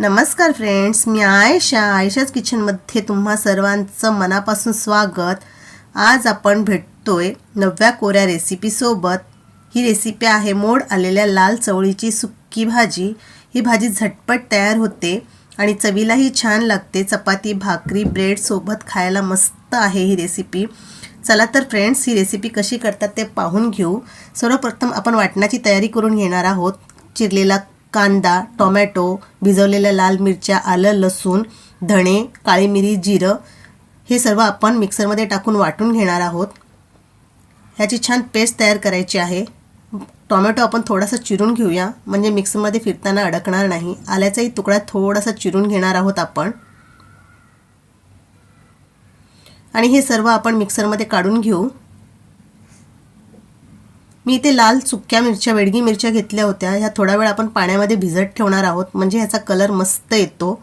नमस्कार फ्रेंड्स मी आयशा. आयशाच किचनमध्ये तुम्हा सर्वांचं मनापासून स्वागत. आज आपण भेटतोय नव्या कोऱ्या रेसिपीसोबत ही रेसिपी आहे मोड आलेल्या लाल चवळीची सुक्की भाजी. ही भाजी झटपट तयार होते आणि चवीलाही छान लागते. चपाती भाकरी ब्रेडसोबत खायला मस्त आहे ही रेसिपी चला तर फ्रेंड्स ही रेसिपी कशी करतात ते पाहून घेऊ. सर्वप्रथम आपण वाटणाची तयारी करून घेणार आहोत. चिरलेला कांदा टोमॅटो भिजवलेल्या लाल मिरच्या आलं लसूण धणे काळी मिरी जिरं हे सर्व आपण मिक्सरमध्ये टाकून वाटून घेणार आहोत. ह्याची छान पेस्ट तयार करायची आहे. टोमॅटो आपण थोडासा चिरून घेऊया. म्हणजे मिक्सरमध्ये फिरताना अडकणार नाही. आल्याचाही तुकडा थोडासा चिरून घेणार आहोत आपण. आणि हे सर्व आपण मिक्सरमध्ये काढून घेऊ. मी इथे लाल सुक्या मिरच्या वेडगी मिरच्या घेतल्या होत्या. ह्या थोडा वेळ आपण पाण्यामध्ये भिजत ठेवणार आहोत. म्हणजे ह्याचा कलर मस्त येतो.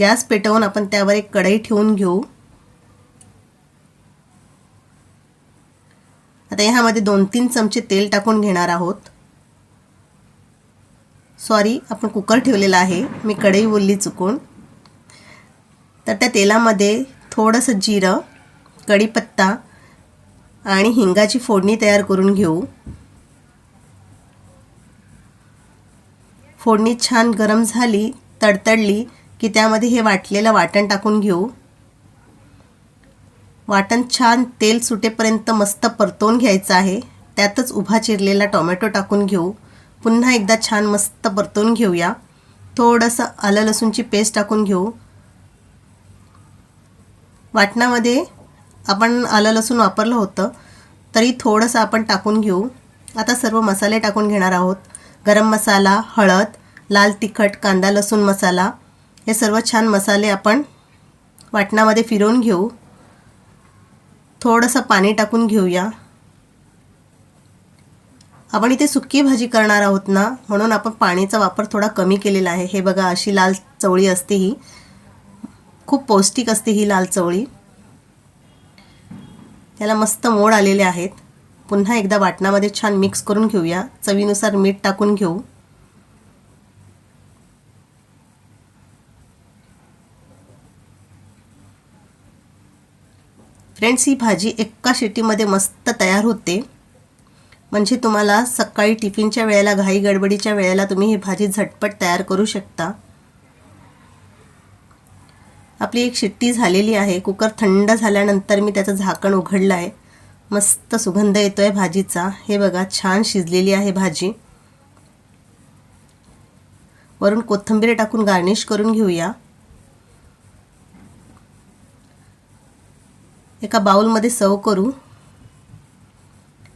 गॅस पेटवून आपण त्यावर एक कढई ठेवून घेऊ. आता ह्यामध्ये दोन तीन चमचे तेल टाकून घेणार आहोत. सॉरी आपण कुकर ठेवलेला आहे. मी कढई बोलली चुकून. तर त्या तेलामध्ये थोडंसं जिरं कढीपत्ता आणि हिंगाची फोडणी तयार करून घेऊ. फोडणी छान गरम झाली तडतडली की त्यामध्ये हे वाटलेलं वाटण टाकून घेऊ. वाटण छान तेल सुटेपर्यंत मस्त परतवून घ्यायचं आहे. त्यातच उभा चिरलेला टोमॅटो टाकून घेऊ. पुन्हा एकदा छान मस्त परतवून घेऊया. थोडंसं आलं लसूणची पेस्ट टाकून घेऊ. वाटणामध्ये आपण आलं लसूण वापरलं होतं तरी थोडंसं आपण टाकून घेऊ. आता सर्व मसाले टाकून घेणार आहोत. गरम मसाला हळद लाल तिखट कांदा लसूण मसाला हे सर्व छान मसाले आपण वाटणामध्ये फिरवून घेऊ. थोडंसं पाणी टाकून घेऊया. आपण इथे सुक्की भाजी करणार आहोत ना म्हणून आपण पाण्याचा वापर थोडा कमी केलेला आहे. हे बघा अशी लाल चवळी असते ही. खूप पौष्टिक असते ही लाल चवळी. त्याला मस्त मोड आलेले आहेत. पुन्हा एकदा वाटणामध्ये छान मिक्स करून घेऊया. चवीनुसार मीठ टाकून घेऊ. फ्रेंड्स ही भाजी एका शिटीमध्ये मस्त तयार होते. म्हणजे तुम्हाला सकाळी टिफिनच्या वेळेला घाई गडबडीच्या वेळेला तुम्ही ही भाजी झटपट तयार करू शकता. आपली एक शिट्टी झालेली आहे. कुकर थंड झाल्यानंतर मी त्याचं झाकण उघडलं आहे मस्त सुगंध येतो आहे भाजीचा. हे बघा छान शिजलेली आहे भाजी. वरून कोथिंबीर टाकून गार्निश करून घेऊया. एका बाउलमध्ये सर्व करू.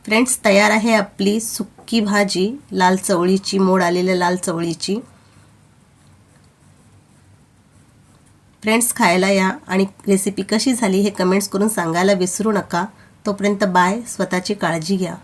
फ्रेंड्स तयार आहे आपली सुक्की भाजी लाल चवळीची मोड आलेल्या लाल चवळीची. फ्रेंड्स खायला या. आणि रेसिपी कशी झाली हे कमेंट्स करून सांगायला विसरू नका. तोपर्यंत बाय स्वतःची काळजी घ्या.